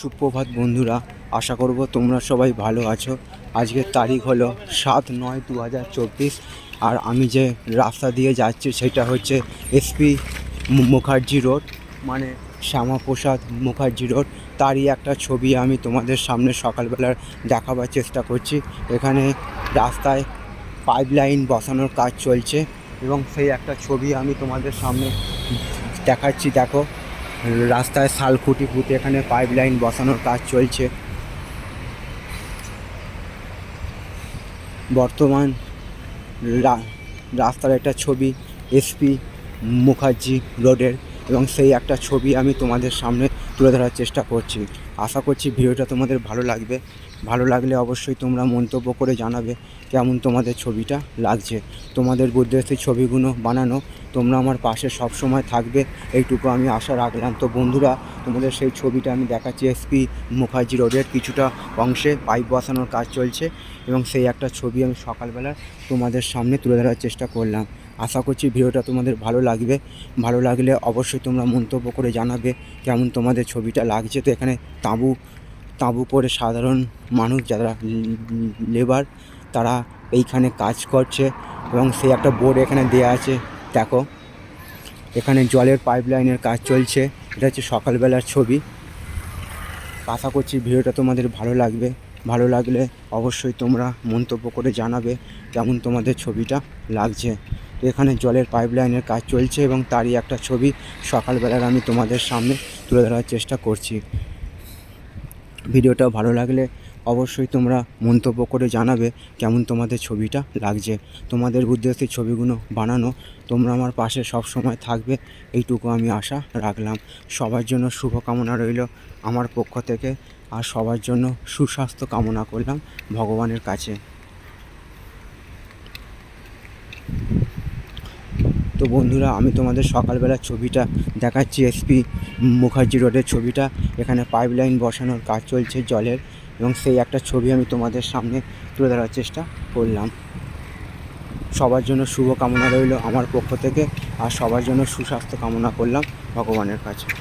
সুপ্রভাত বন্ধুরা, আশা করব তোমরা সবাই ভালো আছো। আজকের তারিখ হলো সাত নয় দু হাজার চব্বিশ আর আমি যে রাস্তা দিয়ে যাচ্ছি সেটা হচ্ছে এসপি মুখার্জি রোড মানে শ্যামাপ্রসাদ মুখার্জি রোড। তারই একটা ছবি আমি তোমাদের সামনে সকালবেলার দেখাবার চেষ্টা করছি। এখানে রাস্তায় পাইপ লাইন বসানোর কাজ চলছে এবং সেই একটা ছবি আমি তোমাদের সামনে দেখাচ্ছি, দেখো। রাস্তায় শাল খুঁটি পুঁতে এখানে পাইপ লাইন বসানোর কাজ চলছে। বর্তমান রাস্তার একটা ছবি এসপি মুখার্জি রোডের। এবং সেই একটা ছবি আমি তোমাদের সামনে তুলে ধরার চেষ্টা করছি। আশা করছি ভিডিওটা তোমাদের ভালো লাগবে। ভালো লাগলে অবশ্যই তোমরা মন্তব্য করে জানাবে কেমন তোমাদের ছবিটা লাগছে। তোমাদের সেই ছবিগুলো বানানো, তোমরা আমার পাশে সব সময় থাকবে, এইটুকু আমি আশা রাখলাম। তো বন্ধুরা, তোমাদের সেই ছবিটা আমি দেখাচ্ছি এসপি মুখার্জি রোডের কিছুটা অংশে, পাইপ বসানোর কাজ চলছে এবং সেই একটা ছবি আমি সকালবেলা তোমাদের সামনে তুলে ধরার চেষ্টা করলাম। আশা করছি ভিডিওটা তোমাদের ভালো লাগবে। ভালো লাগলে অবশ্যই তোমরা মন্তব্য করে জানাবে কেমন তোমাদের ছবিটা লাগছে। তো এখানে তাঁবু তাঁবু পরে সাধারণ মানুষ যারা লেবার, তারা এইখানে কাজ করছে এবং সেই একটা বোর্ড এখানে দেয়া আছে। দেখো, এখানে জলের পাইপ লাইনের কাজ চলছে। এটা হচ্ছে সকালবেলার ছবি। আশা করছি ভিডিওটা তোমাদের ভালো লাগবে। ভালো লাগলে অবশ্যই তোমরা মন্তব্য করে জানাবে কেমন তোমাদের ছবিটা লাগছে। তো এখানে জলের পাইপ লাইনের কাজ চলছে এবং তারই একটা ছবি সকালবেলার আমি তোমাদের সামনে তুলে ধরার চেষ্টা করছি। ভিডিওটা ভালো লাগলে অবশ্যই তোমরা মন্তব্য করে জানাবে কেমন তোমাদের ছবিটা লাগছে। তোমাদের উদ্দেশ্যে ছবিগুলো বানানো তোমরা আমার পাশে সব সময় থাকবে এইটুকু আমি আশা রাখলাম। সবার জন্য শুভকামনা রইল আমার পক্ষ থেকে আর সবার জন্য সুস্বাস্থ্য কামনা করলাম ভগবানের কাছে। তো বন্ধুরা, আমি তোমাদের সকালবেলার ছবিটা দেখাচ্ছি এসপি মুখার্জি রোডের ছবিটা। এখানে পাইপ লাইন বসানোর কাজ চলছে জলের এবং সেই একটা ছবি আমি তোমাদের সামনে তুলে ধরার চেষ্টা করলাম। সবার জন্য শুভ কামনা রইল আমার পক্ষ থেকে আর সবার জন্য সুস্বাস্থ্য কামনা করলাম ভগবানের কাছে।